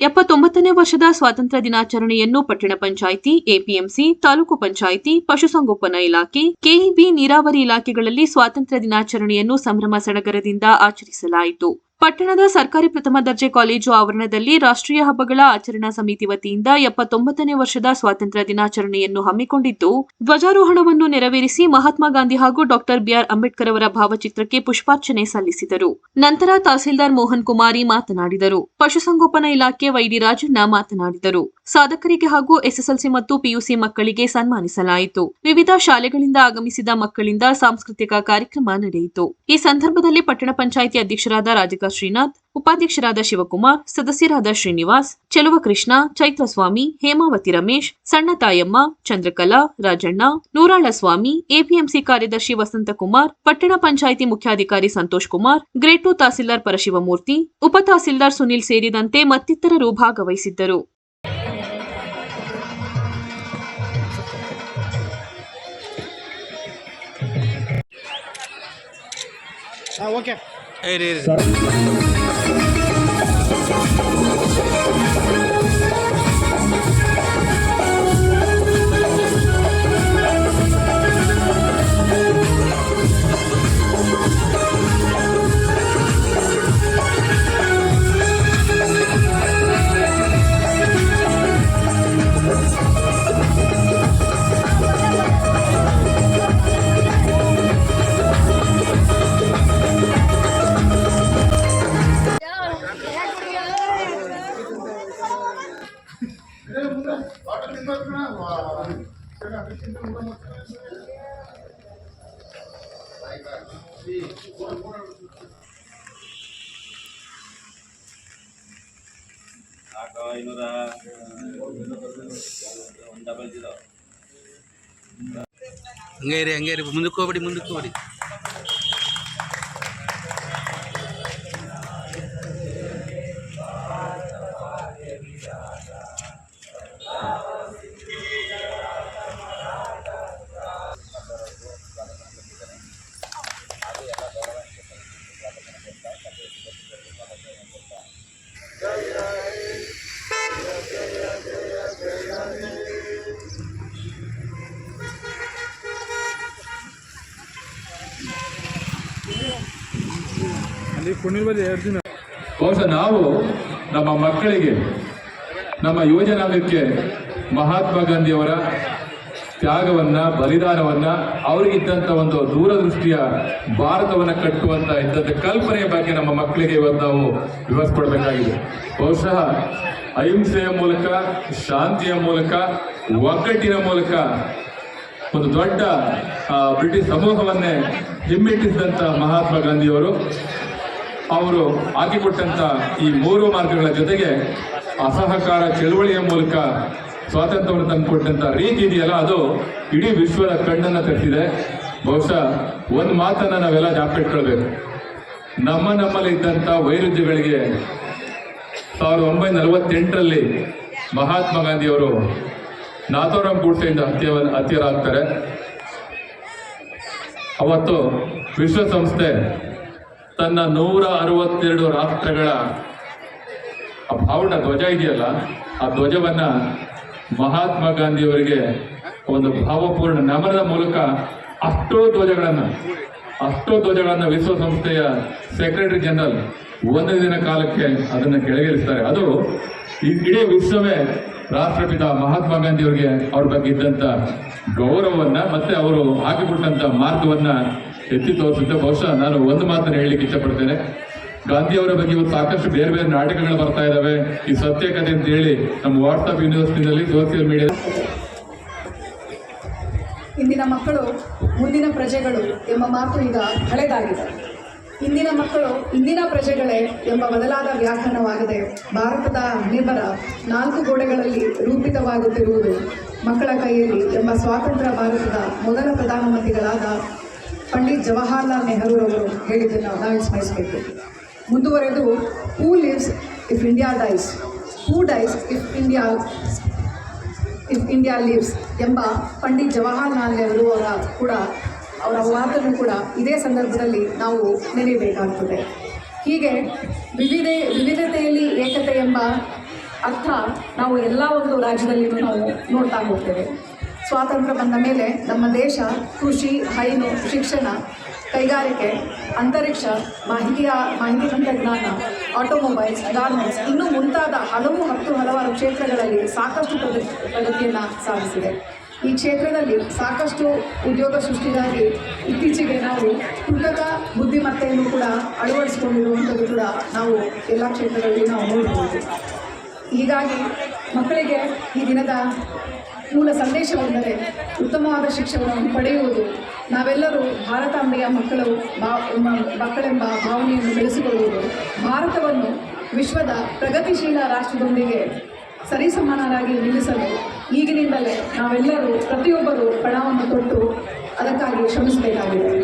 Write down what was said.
ಎಪ್ಪತ್ತೊಂಬತ್ತನೇ ವರ್ಷದ ಸ್ವಾತಂತ್ರ್ಯ ದಿನಾಚರಣೆಯನ್ನು ಪಟ್ಟಣ ಪಂಚಾಯಿತಿ, ಎಪಿಎಂಸಿ, ತಾಲೂಕು ಪಂಚಾಯಿತಿ, ಪಶುಸಂಗೋಪನಾ ಇಲಾಖೆ, ಕೆಇಬಿ ನೀರಾವರಿ ಇಲಾಖೆಗಳಲ್ಲಿ ಸ್ವಾತಂತ್ರ್ಯ ದಿನಾಚರಣೆಯನ್ನು ಸಂಭ್ರಮ ಸಡಗರದಿಂದ ಆಚರಿಸಲಾಯಿತು. ಪಟ್ಟಣದ ಸರ್ಕಾರಿ ಪ್ರಥಮ ದರ್ಜೆ ಕಾಲೇಜು ಆವರಣದಲ್ಲಿ ರಾಷ್ಟ್ರೀಯ ಹಬ್ಬಗಳ ಆಚರಣಾ ಸಮಿತಿ ವತಿಯಿಂದ ಎಪ್ಪತ್ತೊಂಬತ್ತನೇ ವರ್ಷದ ಸ್ವಾತಂತ್ರ್ಯ ದಿನಾಚರಣೆಯನ್ನು ಹಮ್ಮಿಕೊಂಡಿದ್ದು, ಧ್ವಜಾರೋಹಣವನ್ನು ನೆರವೇರಿಸಿ ಮಹಾತ್ಮ ಗಾಂಧಿ ಹಾಗೂ ಡಾಕ್ಟರ್ ಬಿಆರ್ ಅಂಬೇಡ್ಕರ್ ಅವರ ಭಾವಚಿತ್ರಕ್ಕೆ ಪುಷ್ಪಾರ್ಚನೆ ಸಲ್ಲಿಸಿದರು. ನಂತರ ತಹಸೀಲ್ದಾರ್ ಮೋಹನ್ ಕುಮಾರಿ ಮಾತನಾಡಿದರು. ಪಶುಸಂಗೋಪನಾ ಇಲಾಖೆ ವೈಡಿ ರಾಜಣ್ಣ ಮಾತನಾಡಿದರು. ಸಾಧಕರಿಗೆ ಹಾಗೂ ಎಸ್ಎಸ್ಎಲ್ಸಿ ಮತ್ತು ಪಿಯುಸಿ ಮಕ್ಕಳಿಗೆ ಸನ್ಮಾನಿಸಲಾಯಿತು. ವಿವಿಧ ಶಾಲೆಗಳಿಂದ ಆಗಮಿಸಿದ ಮಕ್ಕಳಿಂದ ಸಾಂಸ್ಕೃತಿಕ ಕಾರ್ಯಕ್ರಮ ನಡೆಯಿತು. ಈ ಸಂದರ್ಭದಲ್ಲಿ ಪಟ್ಟಣ ಪಂಚಾಯಿತಿ ಅಧ್ಯಕ್ಷರಾದ ಶ್ರೀನಾಥ್, ಉಪಾಧ್ಯಕ್ಷರಾದ ಶಿವಕುಮಾರ್, ಸದಸ್ಯರಾದ ಶ್ರೀನಿವಾಸ್ ಚೆಲುವ ಕೃಷ್ಣ ಚೈತ್ರಸ್ವಾಮಿ, ಹೇಮಾವತಿ ರಮೇಶ್, ಸಣ್ಣ ತಾಯಮ್ಮ, ಚಂದ್ರಕಲಾ, ರಾಜಣ್ಣ ನೂರಾಳ ಸ್ವಾಮಿ ಎಪಿಎಂಸಿ ಕಾರ್ಯದರ್ಶಿ ವಸಂತಕುಮಾರ್, ಪಟ್ಟಣ ಪಂಚಾಯಿತಿ ಮುಖ್ಯಾಧಿಕಾರಿ ಸಂತೋಷ್ ಕುಮಾರ್, ಗ್ರೇಟ್ ಟು ತಹಸೀಲ್ದಾರ್ ಪರಶಿವಮೂರ್ತಿ, ಉಪ ತಹಸೀಲ್ದಾರ್ ಸುನಿಲ್ ಸೇರಿದಂತೆ ಮತ್ತಿತರರು ಭಾಗವಹಿಸಿದ್ದರು. ಓಕೆ এই রে ಐನೂರ ಒಂದು ಡಬಲ್ ಜೀರೋ ಹಂಗೆ ಇರಿ ಹಂಗೆ ಇರಿ ಮುಂದಕ್ಕೆ ಹೋಗ್ಬಿಡಿ ಮುಂದಕ್ಕೆ ಹೋಗ್ಬಿಡಿ ಬಹುಶಃ ನಾವು ನಮ್ಮ ಮಕ್ಕಳಿಗೆ, ನಮ್ಮ ಯುವಜನಾಂಗಕ್ಕೆ ಮಹಾತ್ಮ ಗಾಂಧಿಯವರ ತ್ಯಾಗವನ್ನ, ಬಲಿದಾನವನ್ನ ಅವರಿಗಿದ್ದಂಥ ಒಂದು ದೂರದೃಷ್ಟಿಯ ಭಾರತವನ್ನ ಕಟ್ಟುವಂತ ಇದ್ದಂಥ ಕಲ್ಪನೆಯ ಬಗ್ಗೆ ನಮ್ಮ ಮಕ್ಕಳಿಗೆ ಇವತ್ತು ನಾವು ವಿವರಿಸ್ಕೊಡ್ಬೇಕಾಗಿದೆ. ಬಹುಶಃ ಅಹಿಂಸೆಯ ಮೂಲಕ, ಶಾಂತಿಯ ಮೂಲಕ, ಒಗ್ಗಟ್ಟಿನ ಮೂಲಕ ಒಂದು ದೊಡ್ಡ ಬ್ರಿಟಿಷ್ ಸಮೂಹವನ್ನೇ ಹಿಮ್ಮೆಟ್ಟಿಸಿದಂಥ ಮಹಾತ್ಮ ಗಾಂಧಿಯವರು ಅವರು ಹಾಕಿಕೊಟ್ಟಂತ ಈ ಮೂರು ಮಾರ್ಗಗಳ ಜೊತೆಗೆ ಅಸಹಕಾರ ಚಳುವಳಿಯ ಮೂಲಕ ಸ್ವಾತಂತ್ರ್ಯವನ್ನು ತಂದುಕೊಟ್ಟಂತ ರೀತಿ ಇದೆಯಲ್ಲ, ಅದು ಇಡೀ ವಿಶ್ವದ ಕಣ್ಣನ್ನು ತರ್ತಿದೆ ಬಹುಶಃ ಒಂದು ಮಾತನ್ನು ನಾವೆಲ್ಲ ಜ್ಞಾಪಿಟ್ಕೊಳ್ಬೇಕು ನಮ್ಮ ನಮ್ಮಲ್ಲಿ ಇದ್ದಂಥ ವೈರುಧ್ಯಗಳಿಗೆ ಸಾವಿರದ ಒಂಬೈನೂರ ನಲವತ್ತೆಂಟರಲ್ಲಿ ಮಹಾತ್ಮ ಗಾಂಧಿಯವರು ನಾಥೋರಾಮ್ ಗೂಡ್ಸೆಯಿಂದ ಹತ್ಯೆ ಹತ್ಯರಾಗ್ತಾರೆ. ಅವತ್ತು ವಿಶ್ವಸಂಸ್ಥೆ ತನ್ನ ನೂರ ಅರವತ್ತೆರಡು ರಾಷ್ಟ್ರಗಳ ಆ ಭಾವನ ಧ್ವಜ ಇದೆಯಲ್ಲ, ಆ ಧ್ವಜವನ್ನ ಮಹಾತ್ಮ ಗಾಂಧಿಯವರಿಗೆ ಒಂದು ಭಾವಪೂರ್ಣ ನಮನದ ಮೂಲಕ ಅಷ್ಟೋ ಧ್ವಜಗಳನ್ನು, ಅಷ್ಟೋ ಧ್ವಜಗಳನ್ನ ವಿಶ್ವಸಂಸ್ಥೆಯ ಸೆಕ್ರೆಟರಿ ಜನರಲ್ ಒಂದು ದಿನ ಕಾಲಕ್ಕೆ ಅದನ್ನ ಕೆಳಗಿಳಿಸ್ತಾರೆ. ಅದು ಇಡೀ ವಿಶ್ವವೇ ರಾಷ್ಟ್ರಪಿತ ಮಹಾತ್ಮ ಗಾಂಧಿ ಅವರಿಗೆ ಅವ್ರ ಬಗ್ಗೆ ಇದ್ದಂಥ ಗೌರವವನ್ನ ಮತ್ತೆ ಅವರು ಹಾಕಿಕೊಟ್ಟಂತ ಮಾರ್ಗವನ್ನ ಎತ್ತಿ ತೋರಿಸುತ್ತೆ ಬಹುಶಃ ನಾನು ಒಂದು ಮಾತನ್ನು ಹೇಳಲಿಕ್ಕೆ ಇಷ್ಟಪಡ್ತೇನೆ. ಗಾಂಧಿ ಅವರ ಬಗ್ಗೆ ಇವತ್ತು ಸಾಕಷ್ಟು ಬೇರೆ ಬೇರೆ ನಾಟಕಗಳು ಬರ್ತಾ ಇದ್ದಾವೆ ಈ ಸತ್ಯ ಕಥೆ ಅಂತ ಹೇಳಿ ನಮ್ಮ ವಾಟ್ಸಪ್ ಯೂನಿವರ್ಸಿಟಿನಲ್ಲಿ ಸೋಷಿಯಲ್ ಮೀಡಿಯಾ ಇಂದಿನ ಮಕ್ಕಳು ಮುಂದಿನ ಪ್ರಜೆಗಳು ಎಂಬ ಮಾತು ಈಗ ಹಳೆದಾಗಿದೆ. ಇಂದಿನ ಮಕ್ಕಳು ಇಂದಿನ ಪ್ರಜೆಗಳೇ ಎಂಬ ಬದಲಾದ ವ್ಯಾಖ್ಯಾನವಾಗದೆ ಭಾರತದ ನಿರ್ಭರ ನಾಲ್ಕು ಗೋಡೆಗಳಲ್ಲಿ ರೂಪಿತವಾಗುತ್ತಿರುವುದು ಮಕ್ಕಳ ಕೈಯಲ್ಲಿ ಎಂಬ ಸ್ವಾತಂತ್ರ್ಯ ಭಾರತದ ಮೊದಲ ಪಂಡಿತ್ ಜವಾಹರ್ಲಾಲ್ ನೆಹರೂರವರು ಹೇಳಿದ್ದನ್ನು ನಾವು ಸ್ಮರಿಸಬೇಕು. ಮುಂದುವರೆದು who lives if India dies who dies if India if India lives ಎಂಬ ಪಂಡಿತ್ ಜವಾಹರ್ಲಾಲ್ ನೆಹರು ಅವರ ಕೂಡ, ಅವರ ಮಾತನ್ನು ಕೂಡ ಇದೇ ಸಂದರ್ಭದಲ್ಲಿ ನಾವು ನೆನೆಯಬೇಕಾಗ್ತದೆ ಹೀಗೆ ವಿವಿಧ, ವಿವಿಧತೆಯಲ್ಲಿ ಏಕತೆ ಎಂಬ ಅರ್ಥ ನಾವು ಎಲ್ಲ ಒಂದು ರಾಜ್ಯದಲ್ಲಿಯೂ ನಾವು ನೋಡ್ತಾ ಹೋಗ್ತೇವೆ. ಸ್ವಾತಂತ್ರ್ಯ ಬಂದ ಮೇಲೆ ನಮ್ಮ ದೇಶ ಕೃಷಿ, ಹೈನು, ಶಿಕ್ಷಣ, ಕೈಗಾರಿಕೆ, ಅಂತರಿಕ್ಷ, ಮಾಹಿತಿಯ, ಮಾಹಿತಿ ತಂತ್ರಜ್ಞಾನ ಆಟೋಮೊಬೈಲ್ಸ್ ಗಾರ್ಮೆಂಟ್ಸ್ ಇನ್ನೂ ಮುಂತಾದ ಹಲವು ಹತ್ತು ಹಲವಾರು ಕ್ಷೇತ್ರಗಳಲ್ಲಿ ಸಾಕಷ್ಟು ಪ್ರಗತಿ, ಪ್ರಗತಿಯನ್ನು ಸಾಧಿಸಿದೆ. ಈ ಕ್ಷೇತ್ರದಲ್ಲಿ ಸಾಕಷ್ಟು ಉದ್ಯೋಗ ಸೃಷ್ಟಿಗಾಗಿ ಇತ್ತೀಚೆಗೆ ನಾವು ಕೃತಕ ಬುದ್ಧಿಮತ್ತೆಯನ್ನು ಕೂಡ ಅಳವಡಿಸಿಕೊಂಡಿರುವಂಥದ್ದು ಕೂಡ ನಾವು ಎಲ್ಲ ಕ್ಷೇತ್ರಗಳಲ್ಲಿ ನಾವು ನೋಡಬಹುದು ಹೀಗಾಗಿ ಮಕ್ಕಳಿಗೆ ಈ ದಿನದ ಮೂಲ ಸಂದೇಶವೆಂದರೆ ಉತ್ತಮವಾದ ಶಿಕ್ಷಣವನ್ನು ಪಡೆಯುವುದು. ನಾವೆಲ್ಲರೂ ಭಾರತಾಂಬೆಯ ಮಕ್ಕಳು, ಬಾ ಮಕ್ಕಳೆಂಬ ಭಾವನೆಯನ್ನು ಬೆಳೆಸಿಕೊಳ್ಳುವುದು. ಭಾರತವನ್ನು ವಿಶ್ವದ ಪ್ರಗತಿಶೀಲ ರಾಷ್ಟ್ರದೊಂದಿಗೆ ಸರಿಸಮಾನರಾಗಿ ನಿಲ್ಲಿಸಲು ಈಗಿನಿಂದಲೇ ನಾವೆಲ್ಲರೂ ಪ್ರತಿಯೊಬ್ಬರೂ ಪಣವನ್ನು ತೊಟ್ಟು ಅದಕ್ಕಾಗಿ ಶ್ರಮಿಸಬೇಕಾಗಿದೆ.